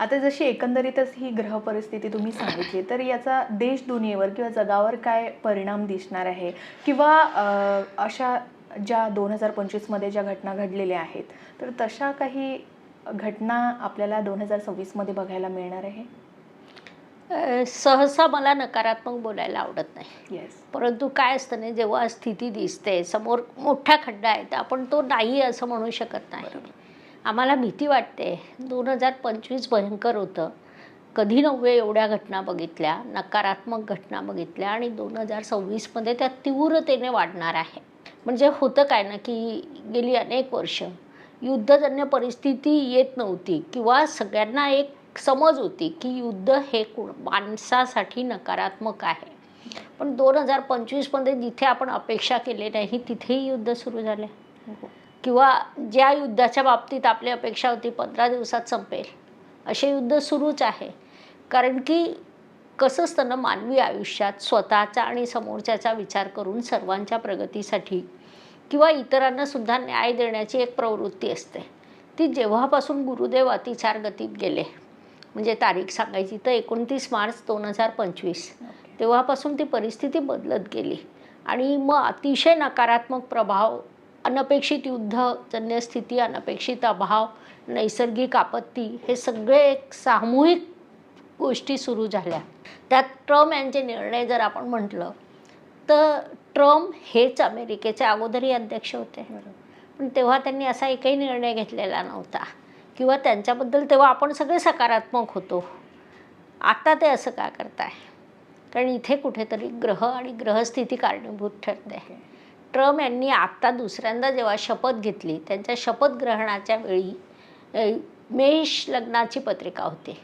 आता जशी एकंदरीतच ही ग्रह परिस्थिती तुम्ही सांगितली तर याचा देश दुनियेवर किंवा जगावर काय परिणाम दिसणार आहे? किंवा अशा ज्या दोन हजार पंचवीसमध्ये ज्या घटना घडलेल्या आहेत तर तशा काही घटना आपल्याला दोन हजार सव्वीसमध्ये बघायला मिळणार आहे? सहसा मला नकारात्मक बोलायला आवडत नाही. येस परंतु काय असतं ना जेव्हा स्थिती दिसते समोर मोठा खड्डा आहे तर आपण तो नाही असं म्हणू शकत नाही. आम्हाला भीती वाटते. दोन हजार पंचवीस भयंकर होतं. कधी नव्हे एवढ्या घटना बघितल्या नकारात्मक घटना बघितल्या आणि दोन हजार सव्वीसमध्ये त्या तीव्रतेने वाढणार आहे. म्हणजे होतं काय ना की गेली अनेक वर्ष युद्धजन्य परिस्थिती येत नव्हती किंवा सगळ्यांना एक समज होती की युद्ध हे कोण माणसासाठी नकारात्मक आहे. पण दोन हजार पंचवीसमध्ये जिथे आपण अपेक्षा केली नाही तिथेही युद्ध सुरू झाले. किंवा ज्या युद्धाच्या बाबतीत आपली अपेक्षा होती पंधरा दिवसात संपेल. असे युद्ध सुरूच आहे. कारण की कसं असतं ना मानवी आयुष्यात स्वतःचा आणि समोरच्याचा विचार करून सर्वांच्या प्रगतीसाठी किंवा इतरांना सुद्धा न्याय देण्याची एक प्रवृत्ती असते. ती जेव्हापासून गुरुदेव अतिचार गतीत गेले म्हणजे तारीख सांगायची तर एकोणतीस मार्च दोन हजार पंचवीस तेव्हापासून ती परिस्थिती बदलत गेली. आणि मग अतिशय नकारात्मक प्रभाव अनपेक्षित युद्ध जन्यस्थिती अनपेक्षित अभाव नैसर्गिक आपत्ती हे सगळे एक सामूहिक गोष्टी सुरू झाल्या. त्यात ट्रम्प यांचे निर्णय जर आपण म्हटलं तर ट्रम्प हेच अमेरिकेचे अगोदरही अध्यक्ष होते. पण तेव्हा त्यांनी असा एकही निर्णय घेतलेला नव्हता. किंवा त्यांच्याबद्दल तेव्हा आपण सगळे सकारात्मक होतो. आता ते असं का करताय? कारण इथे कुठेतरी ग्रह आणि ग्रहस्थिती कारणीभूत ठरते. ट्रम्प यांनी आत्ता दुसऱ्यांदा जेव्हा शपथ घेतली त्यांच्या शपथ ग्रहणाच्या वेळी मेष लग्नाची पत्रिका होती.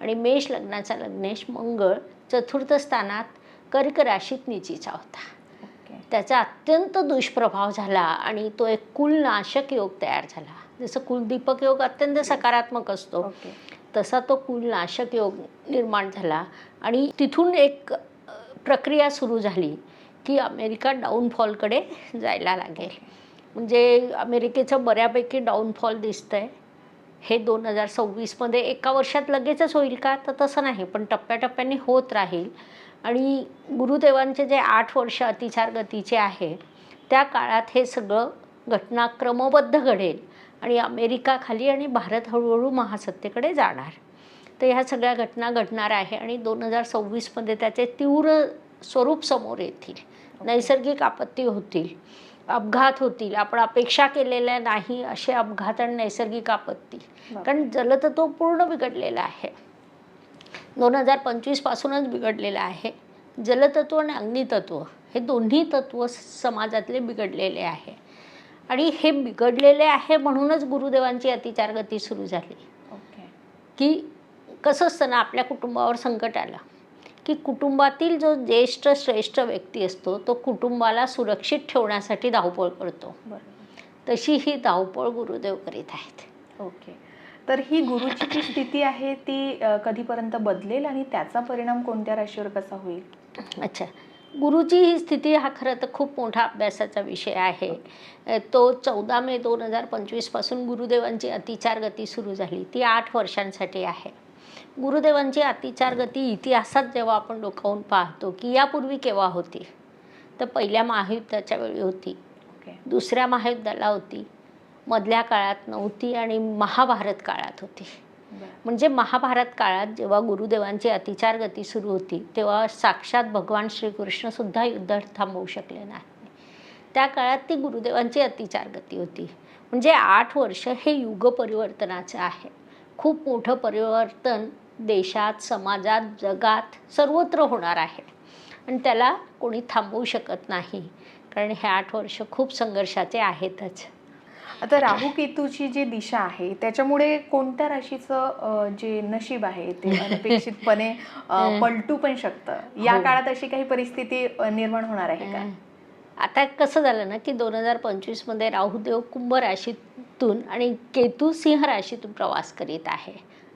आणि मेष लग्नाचा लग्नेश मंगळ चतुर्थ स्थानात कर्क राशीत निचीचा होता. त्याचा अत्यंत दुष्प्रभाव झाला आणि तो एक कुलनाशक योग तयार झाला. जसं कुलदीपक योग अत्यंत सकारात्मक असतो तसा तो कुलनाशक योग निर्माण झाला. आणि तिथून एक प्रक्रिया सुरू झाली की अमेरिका डाऊनफॉलकडे जायला लागेल. म्हणजे अमेरिकेचं बऱ्यापैकी डाऊनफॉल दिसतं आहे हे दोन हजार सव्वीसमध्ये एका वर्षात लगेचच होईल का? तर तसं नाही पण टप्प्याटप्प्याने होत राहील. आणि गुरुदेवांचे जे आठ वर्ष अतिचार गतीचे आहे त्या काळात हे सगळं घटना क्रमबद्ध घडेल आणि अमेरिका खाली आणि भारत हळूहळू महासत्तेकडे जाणार. तर ह्या सगळ्या घटना घडणार आहे आणि दोन हजार सव्वीसमध्ये त्याचे तीव्र स्वरूप समोर येतील. नैसर्गिक आपत्ती होतील. अपघात होतील. आपण अपेक्षा केलेल्या नाही असे अपघात आणि नैसर्गिक आपत्ती. कारण जलतत्व पूर्ण बिघडलेलं आहे. दोन हजार पंचवीसपासूनच बिघडलेलं आहे. जलतत्व आणि अग्नितत्व हे दोन्ही तत्व समाजातले बिघडलेले आहे. आणि हे बिघडलेले आहे म्हणूनच गुरुदेवांची अतिचारगती सुरू झाली. ओके. की कसं असतं ना आपल्या कुटुंबावर संकट आलं. की कुटुंबातील जो ज्येष्ठ श्रेष्ठ व्यक्ती असतो तो कुटुंबाला सुरक्षित ठेवण्यासाठी धावपळ करतो. तशी ही धावपळ गुरुदेव करीत आहेत. ओके. तर ही गुरुची जी स्थिती आहे ती कधीपर्यंत बदलेल आणि त्याचा परिणाम कोणत्या राशीवर कसा होईल? अच्छा. गुरुची ही स्थिती हा खरं तर खूप मोठा अभ्यासाचा विषय आहे. तो चौदा मे दोन हजार पंचवीसपासून गुरुदेवांची अतिचार गती सुरू झाली. ती आठ वर्षांसाठी आहे. गुरुदेवांची अतिचार गती इतिहासात जेव्हा आपण डोकावून पाहतो की यापूर्वी केव्हा होती? तर पहिल्या महायुद्धाच्या वेळी होती. ओके दुसऱ्या महायुद्धाला होती. मधल्या काळात नव्हती आणि महाभारत काळात होती. म्हणजे महाभारत काळात जेव्हा गुरुदेवांची अतिचार गती सुरू होती तेव्हा साक्षात भगवान श्रीकृष्ण सुद्धा युद्ध थांबवू शकले नाही. त्या काळात ती गुरुदेवांची अतिचार गती होती. म्हणजे आठ वर्ष हे युग परिवर्तनाचं आहे. खूप मोठं परिवर्तन देशात समाजात जगात सर्वत्र होणार आहे. आणि त्याला कोणी थांबवू शकत नाही कारण हे आठ वर्ष खूप संघर्षाचे आहेतच. आता राहू केतूची जी दिशा आहे त्याच्यामुळे कोणत्या राशीचं जे नशीब आहे ते अनपेक्षितपणे पलटू पण शकतं? या हो. काळात अशी काही परिस्थिती निर्माण होणार आहे का? आता कसं झालं ना की दोन हजार पंचवीसमध्ये राहुदेव कुंभ राशीतून आणि केतू सिंह राशीतून प्रवास करीत आहे.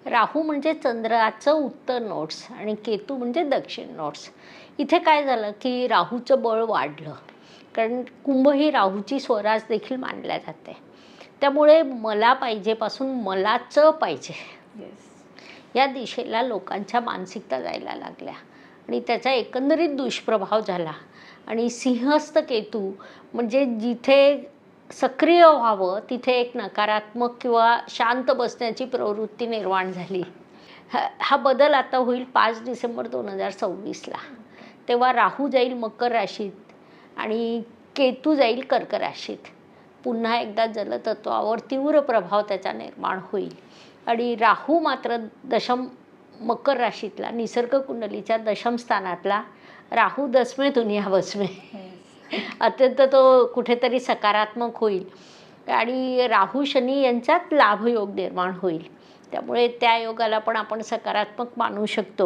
राहू म्हणजे चंद्राचं उत्तर नोट्स आणि केतू म्हणजे दक्षिण नोट्स. इथे काय झालं की राहूचं बळ वाढलं. कारण कुंभ ही राहूची स्वराज देखील मानल्या जाते. त्यामुळे मला पाहिजेपासून मलाच पाहिजे. या दिशेला लोकांच्या मानसिकता जायला लागल्या. आणि त्याचा एकंदरीत दुष्प्रभाव झाला. आणि सिंहस्थ केतू म्हणजे जिथे सक्रिय व्हावं तिथे एक नकारात्मक किंवा शांत बसण्याची प्रवृत्ती निर्माण झाली. हा हा बदल आता होईल पाच डिसेंबर दोन हजार सव्वीसला. तेव्हा राहू जाईल मकर राशीत आणि केतू जाईल कर्क राशीत. पुन्हा एकदा जलतत्वावर तीव्र प्रभाव त्याचा निर्माण होईल. आणि राहू मात्र दशम मकर राशीतला निसर्ग कुंडलीच्या दशम स्थानातला राहू दसमे दुनिया बसमे अत्यंत तो कुठेतरी सकारात्मक होईल. आणि राहू शनी यांच्यात लाभयोग निर्माण होईल. त्यामुळे त्या योगाला पण आपण सकारात्मक मानू शकतो.